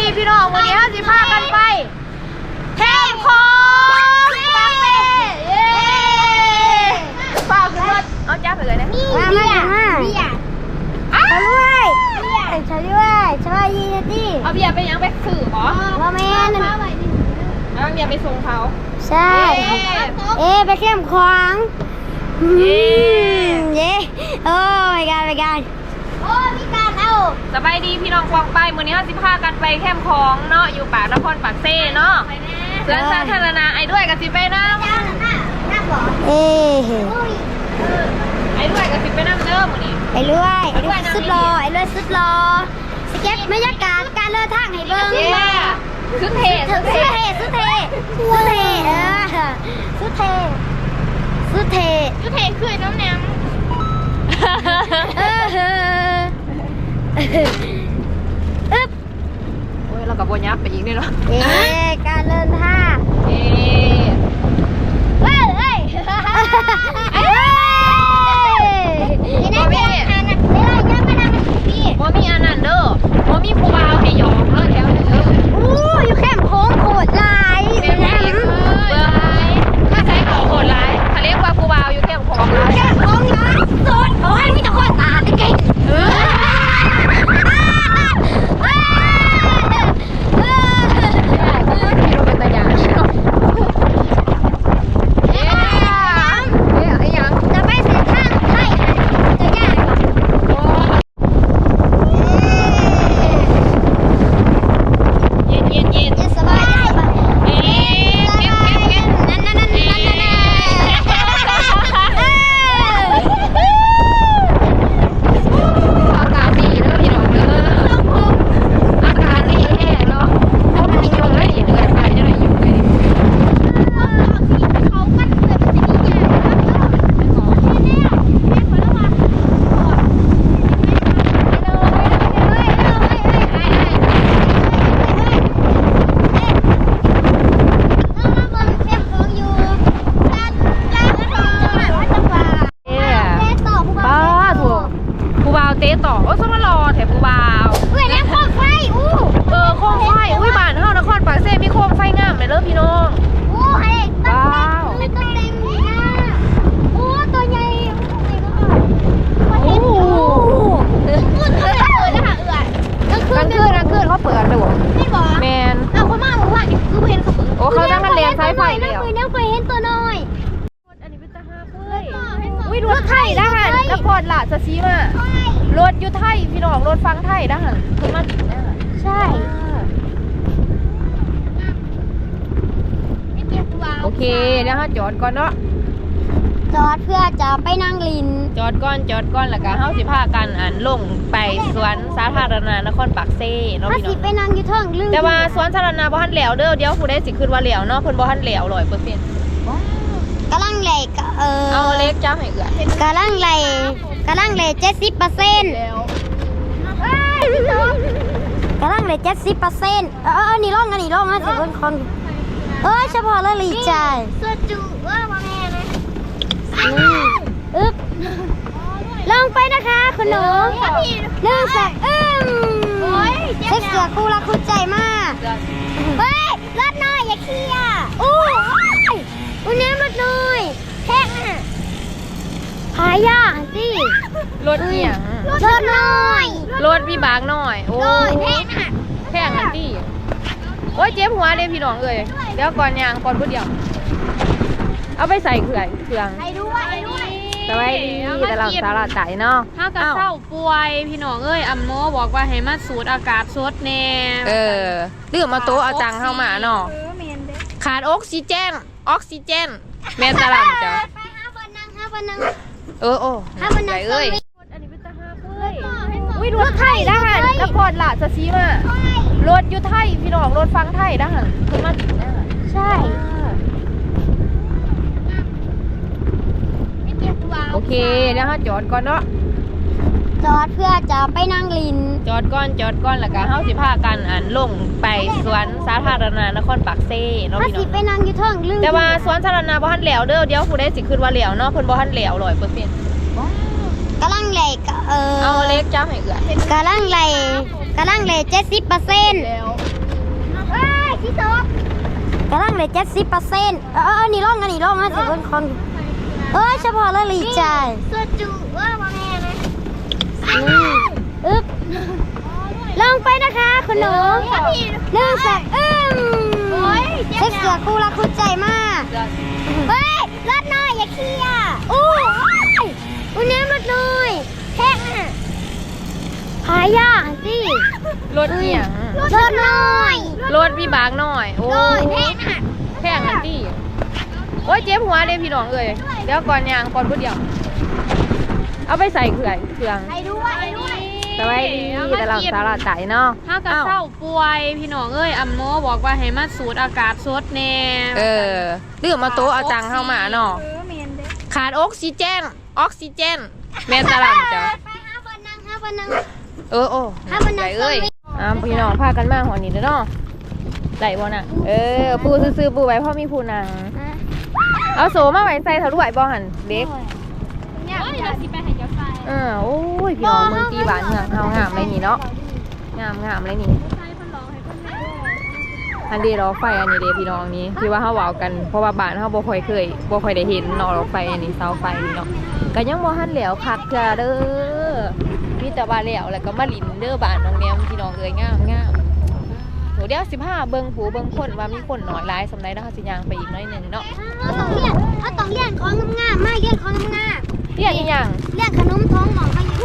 ดีพี่น้องวันนี้ห้าสิบห้ากันไปแค่ของปาเต้เย้ฝากขึ้นรถเอาจ้าไปเลยนะมามามามาฉันด้วยฉันด้วยฉันว่ายีนตี้เอาเบียร์ไปยังไปสื่อหรอว่าแม่นเอาเบียร์ไปส่งเขาใช่เอ๊ไปเข้มขวางเย้โอ้ยการไปการโอ้มีการ เอาสบายดีพี่น้องกวางไปวันนี้ห้าสิบห้ากันไปแคมป์ของเนาะอยู่ปากนครปากเซ่เนาะเพื่อนสาธารณะไอ้ด้วยกับสิไปนะเอ๊ะไอ้ด้วยกับสิไปน้ำเดิมวันนี้ไอ้รวยไอ้รวยนะสุดรอไอ้รวยสุดรอสเก็ตบรรยากาศการเดินทางให้เบิ้งเย้สุดเทสุสุดดเทเทสุดเทสุดเทเออสุดเทสุดเทสุดเทคือน้ำแนมเอออึ๊บโอ้ยเรากับโบยับไปอีกนี่เนาะเอ๊ะการเดินทางเอ๊ะเฮ้ยเฮ้ยเฮ้ยบ่มีบ่มีอันนั้นเด้อบ่มีครูบาวให้หยอกเด้อแถวนี้เด้อ อู้อยู่แคมป์โค้งโคตรลาย เรียนรู้อีกเบื่อหลายถ้าใช้ของโหดหลายเขาเรียกว่าครูบาวอยู่แค่ของหลาย แคมป์โค้งลายสุดโอ้ยมีแต่คนตาเก่ง เออเป็นตาอย่างเนาะเอ๊ะเอ๊ะไอ้หยัง จะไปเส้นทางไทยจะยาก โอ้เย็นเย็นเย็น จะสบายจะสบาย เอ๊ะเก็บเก็บเก็บ นั่นนั่นนั่นนั่นนั่น อากาศดีเด้อพี่น้องเด้ออากาศดีแท้เนาะเพราะมันมียุงเลยเดือดไปจะได้ยุงเลย เขากันเกิดเป็นสิ่งที่ยากครับแน่แน่แม่คนละวันป้าถูกผู้บ่าวเตะต่อโอ้ยสมารอแถมผู้บ่าว เออโคมไฟ อุ้ยบ้านเฮานครปากเซ่มีโคมไฟงามเลยเด้อพี่น้องโอ้โหกลางคืนกลางคืนเขาเปิดเลยบ่แมนโอ้เขาตั้งกันเรียนสายไฟเดียวน้ำไฟเห็นตัวน้อยอันนี้เป็นตาฮักเลยอุ้ยรถไทยนะฮะนครราชสีมารถยูไทยพี่น้องรถฟังไทยนะฮะคุณมาดินะฮะใช่ โอ เคแล้วฮะจอดก่อนเนาะจอดเพื่อจะไปนั่งลิน จอดก่อนจอดก่อนแล้วก็เฮาสิพากันอันลงไปสวนสาธารณะนครปากเซ่เนาะถ้าพี่น้สิองไปนั่งอยู่เทิงลืมแต่ว่าสวนสาธารณะบ่ทันแล้วเด้อเดี๋ยวผู้ใดสิขึ้นว่าแล้วเนาะเพิ่นบ่ทันแล้ว100%กำลังเลยเออเอาเล็กจ้าให้เอื้อกำลังเลยกำลังเลยเจ็ดสิบเปอร์เซ็นต์แล้วกำลังเลยเจ็ดสิบเปอร์เซ็นต์เออเออนี่ร่องอันนี้ร่องนะสิคนคน เออเฉพาะละลีใจสจูว่ามาแม่เลยอึ๊บลงไปนะคะคุณหนูหนึ่งสองอึ้มเซ็กเสือคู่รักคู่ใจมาก เฮ้ยรถน้อยอย่าเคี่ยอู้อู้น้ำรถน้อยแพงอะหายากสิรถเอียงรถน้อย รถพี่บางหน่อย โอ้แพงอะแพงอันตี้ โอ้ยเจ็บหัวเลยพี่น้องเอ้ยเดี๋ยวก่อนยางก่อนผู้เดียว เอาไปใส่เครื่องเครื่องไปด้วยไปด้วยสบายดีแต่เราสาระใจเนาะถ้ากระเศร้าป่วยพี่น้องเอ้ยอัมโมบอกว่าให้มาสูดอากาศสดแน่เออลืมมาโต๊ะเอาตังเข้ามาเนาะขาดออกซิเจนออกซิเจน แม่นตะลำจ้ะไปห้าวันนั่งห้าวันนั่งเออโอ้ห้าวันใจนั่งเอ้ยอันนี้เป็นตาห้าเอุ้ยรถไทยนะฮะนครราชสีมา รถอยู่ไทยพี่น้องรถฟังไทยนะฮะคุณมาดินะฮะใช่โอเคแล้วฮะจอดก่อนเนาะจอดเพื่อจะไปนั่งลิน จอดก่อนจอดก่อนแล้วก็เฮาสิพากันอันลงไปสวนสาธารณะนครปากเซ่เนาะถ้าพี่สิน้องไปนั่งอยู่เทิงลืมแต่ว่าสวนสาธารณะบ่ทันแล้วเด้อเดี๋ยวผู้ใดสิขึ้นว่าแล้วเนาะเพิ่นบ่ทันแล้ว100% กกำลังเลยก็เออเอาเล็กจ้าให้เอื่อยกำลังเลยกำลังเลยเจ็ดสิบเปอร์เซ็นต์แล้วเฮ้ยพี่โต๊ะกำลังเลยเจ็ดสิบเปอร์เซ็นต์เออเออนี่ร่องอันนี้ร่องอันสิบนคอนเอ้ยเฉพาะละลีใจายส่วนจูว่าบ่แม่นะนี่อึ๊บลงไปนะคะคุณหนูหนึ่งสองอึ้มเซ็กเสือคู่รักคู่ใจมากเฮ้ยรถน้อยอย่าเคี่ยอู้ อู้น้ำรถน้อยแพงอะหายากสิรถเอียงรถน้อยรถพี่บางหน่อย โอ้แพงอะแพงอันตี้โอ้ยเจ็บหัวเด้พี่น้องเอ้ยเดี๋ยวก่อนยางก่อนพูดเดียว เอาไปใส่เขื่อนเครื่องไปด้วยไปด้วยสบายดีแต่เราสาระใจเนาะถ้ากระเศร้าป่วยพี่น้องเอ้ยอัมโมบอกว่าให้มาสูดอากาศสดแน่เออลืมมาโต๊ะเอาตังเข้ามาเนาะขาดออกซิเจน ออกซิเจน แม่นตะลังจ้ะไปห้าวันนั่งห้าวันนั่งเออโอ้ถ้ามันใจนั่งเอ้ยอ่าพี่น้องพากันมาหัวนี้เด้อเนาะได้บ่น่ะ เออ ปูซื้อๆปูไว้พ่อมีผู้นางเอาโสมาไว้ใส่เถาด้วยบ่หันเด็กเนี่ยเดี๋ยวสิไปให้เจ้าชายเออโอ้ยพี่น้องเมืองตีหวานเมืองเฮางามเลยนี่เนาะงามงามเลยนี่ชายเพิ่นร้องให้เพิ่นแม่อันเดีรอไฟอันนี้เด้พี่น้องนี้ที่ว่าเฮาเว้ากันเพราะว่าบ้านเฮาบ่ค่อยเคยบ่ค่อยได้เห็นเนาะรถไฟอันนี้เสาไฟนี่เนาะ ก็ยังบ่ทันแล้วคักเทื่อเด้อมีแต่ว่าแล้วแล้วก็มาลินเด้อบ้านน้องแนมพี่น้องเอ้ยงามงามโหเดี๋ยว15เบิ่งผูเบิ่งคนว่ามีคนน้อยหลายสำใดเนะเฮาสิยางไปอีกหน้อยหนึ่งเนาะเขาต้องเรียนเขาต้องเรียนของงามๆไม่เรียนของงามเรียกอีหยังๆเรียนขนมท้องหมองเขาอยู่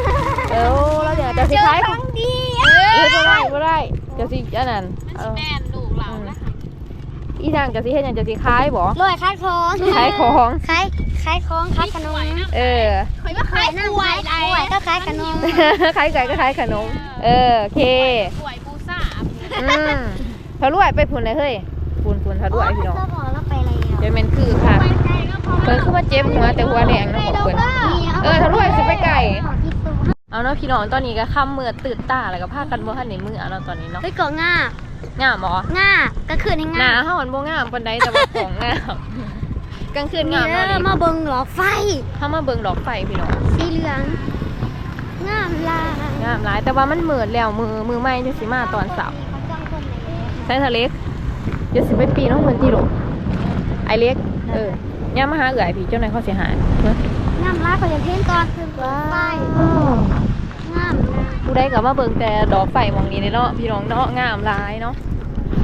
เออเราเดี๋ยวจะสิขายครั้งดีเอ้ยบ่ได้บ่ได้จะสิอันนั้นเออแม่นลูกเรานะคะอีนางจะสิเฮ็ดหยังจะสิขายบ่รวยขายของขายของขาย ขายของขายขนมเออข่อยก็ขายน้ำขายกล้วยก็ขายขนมขายไก่ก็ขายขนม เออโอเคป่วยปูซ่าอืมทะลุไปพุ่นเลยเฮ้ยพุ่นพุ่นทะลุไอพี่น้องก็บอกแล้วไปแล้วเดี๋ยวแมันคือค่ะเพิ่นคือว่าเจ็บหัวแต่หัวแดงเนาะของเพิ่นเออทะลุไปสิไปไก่เอาเนาะพี่น้องตอนนี้ก็ค่ำมืดตื่นตาแล้วก็พากันบ่ทันในมือเอาเนาะตอนนี้เนาะเฮ้ยเกาะง่างามบ่ง่าก็คือในหง่าน้าเฮามันบ่งามปานใดแต่ว่าของงาม กลางคืนงามเอเนาะอนี่มาเบิ่งหลอดไฟเฮามาเบิ่งดอกไฟพี่น้องสีเหลืองงามลายงามหลาย แต่ว่ามันมืดแล้วมือมือใหม่จะสิมาตอนเสาร์ใส่ทะเล็กเดี๋ยวสิไปปีน้องเหมือนที่หลงไอเล็ก เออย่ามาหาเอื่อยพี่เจ้านายเขาเสียหายเนอะงามลายก็อย่างเช่นตอนคืนไฟงามนะผู้ใดกับมาเบิ่งแต่ดอกไฟหมองนี้เนาะพี่น้องเนาะงามหลายเนาะ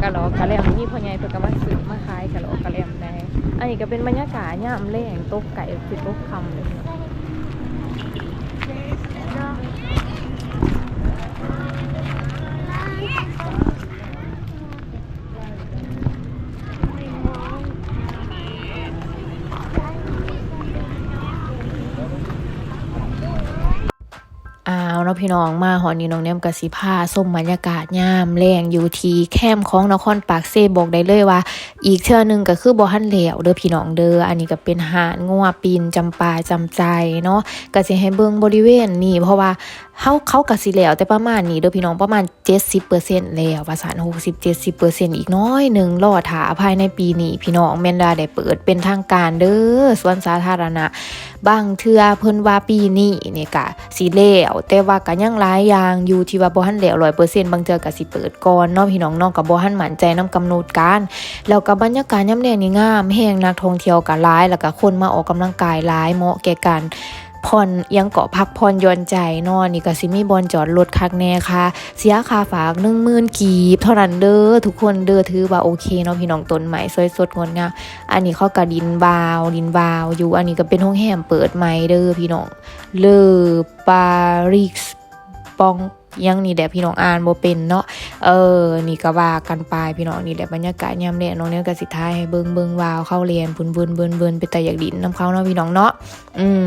กะหลอกกะแลมนี่พ่อใหญ่เพิ่นก็มาซื้อมาขายกะหลอกกะแลมแดง อันนี้ก็เป็นบรรยากาศยามแลงตกไก่สิตกคำเลย อ้าวเนาะพี่น้องมาหอนี้น้องเนมกสิพาส้มบรรยากาศยามแรงอยู่ที่แคมของนครปากเซบอกได้เลยว่า อีกเชื่อหนึ่งก็คือบ่ทันแล้วเด้อพี่น้องเด้ออันนี้ก็เป็นหาดงัวปีนจำปาจำใจเนาะก็สิให้เบิ่งบริเวณนี่เพราะว่า เฮาเขาก็สิแล้ว แต่ประมาณนี้เด้อพี่น้องประมาณ 70%แล้วว่าซั่น60 70%อีกน้อยหนึ่งรอถาภายในปีนี้ พี่น้องแมนว่าได้เปิดเป็นทางการเด้อสวนสาธารณะ บางเทือเพิ่นว่าปีนี้เนี่ยกะสิแล้วแต่ว่าก็ยังหลายอย่างอยู่ที่ว่าบ่ทันแล้ว100%บางเทือก็สิเปิดก่อนเนาะพี่น้องเนาะก็บ่ทันมั่นใจนำกำหนดการแล้วก็บรรยากาศยามแลงนี่งามแฮงนักท่องเที่ยวก็หลายแล้วก็คนมาออกกำลังกายหลายเหมาะแก่การ ผ่อนยังเกาะพักผ่อนย่อนใจนาะนี่ก็สิมีบอนจอดรถคักแน่ค่ะ เสียค่าฝาก10,000กีบเท่านั้นเด้อทุกคนเด้อถือว่าโอเคเนาะพี่น้องต้นไม้สวยสดงดงามอันนี้เขาก็ดินบาวดินบาวอยู่อันนี้ก็เป็นห้องแฮมเปิดใหม่เด้อพี่น้องเลอปาริสปองยังนี่แหละพี่น้องอ่านบ่เป็นเนาะ เออ นี่ก็ว่ากันไปพี่น้องนี่แหละบรรยากาศยามแลงน้องเนี่ยก็สิท้ายให้เบิ่งเบิ่งวาวเข้าเรียนบุนบุนเบิ่นเบิ่นไปแต่อยากดินน้ำเขาเนาะพี่น้องเนาะอืม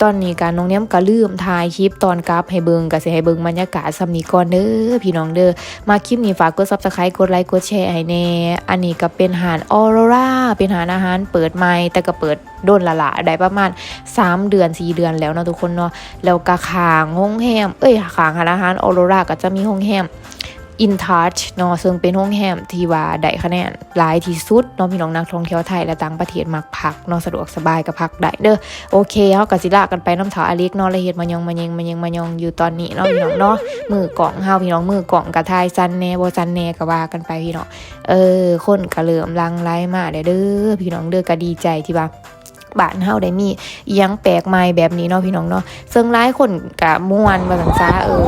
ตอนนี้การน้องเนี้ยก็ลืมถ่ายคลิปตอนกลับให้เบิ่งก็สิให้เบิ่งบรรยากาศสำนี้ก่อนเด้อพี่น้องเด้อมาคลิปนี้ฝากกด Subscribe กดไลค์กดแชร์ให้แน่อันนี้ก็เป็นหารออโรราเป็นหารอาหารเปิดใหม่แต่ก็เปิดโดนละละได้ประมาณ 3 เดือน 4 เดือนแล้วเนาะทุกคนเนาะแล้วก็ขางห้องแฮมเอ้ยขางหารอาหารออโรราก็จะมีห้องแฮม In Touch เนาะซึ่งเป็นโรงแรมที่ว่าได้คะแนนหลายที่สุดเนาะพี่น้องนักท่องเที่ยวไทยและต่างประเทศมักพักเนาะสะดวกสบายก็พักได้เด้อโอเคเฮาก็สิลากันไปน้ำถาอเล็กเนาะละเฮ็ดมายองมายงมายงมายองอยู่ตอนนี้เนาะพี่น้องเนาะมือกล่องเฮาพี่น้องมือกล่องกะทายซันแน่บ่ซันแน่ก็ว่ากันไปพี่น้องเออ คนก็เริ่มลังไหลมาเด้อเด้อพี่น้องเด้อก็ดีใจที่ว่าบ้านเฮาได้มียังแปลกใหม่แบบนี้เนาะพี่น้องเนาะซึ่งหลายคนก็ม่วนว่าซั่นซะเออ